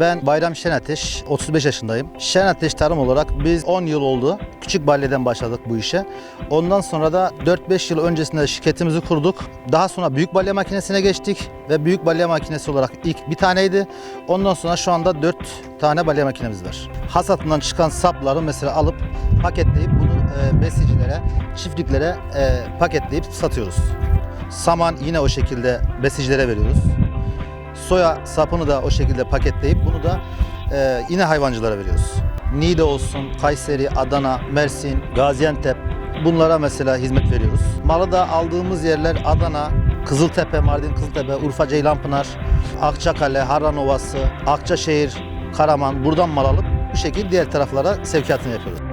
Ben Bayram Şenateş, 35 yaşındayım. Şenateş Tarım olarak biz 10 yıl oldu. Küçük balyeden başladık bu işe. Ondan sonra da 4-5 yıl öncesinde şirketimizi kurduk. Daha sonra büyük balya makinesine geçtik ve büyük balya makinesi olarak ilk bir taneydi. Ondan sonra şu anda 4 tane balya makinemiz var. Hasatından çıkan sapları mesela alıp paketleyip bunu e, besicilere, çiftliklere e, paketleyip satıyoruz. Saman yine o şekilde besicilere veriyoruz. Soya sapını da o şekilde paketleyip bunu da e, yine hayvancılara veriyoruz. Niğde olsun, Kayseri, Adana, Mersin, Gaziantep bunlara mesela hizmet veriyoruz. Malı da aldığımız yerler Adana, Kızıltepe, Mardin Kızıltepe, Urfa Ceylanpınar, Akçakale, Harran Ovası, Akçaşehir, Karaman buradan mal alıp bu şekilde diğer taraflara sevkiyatını yapıyoruz.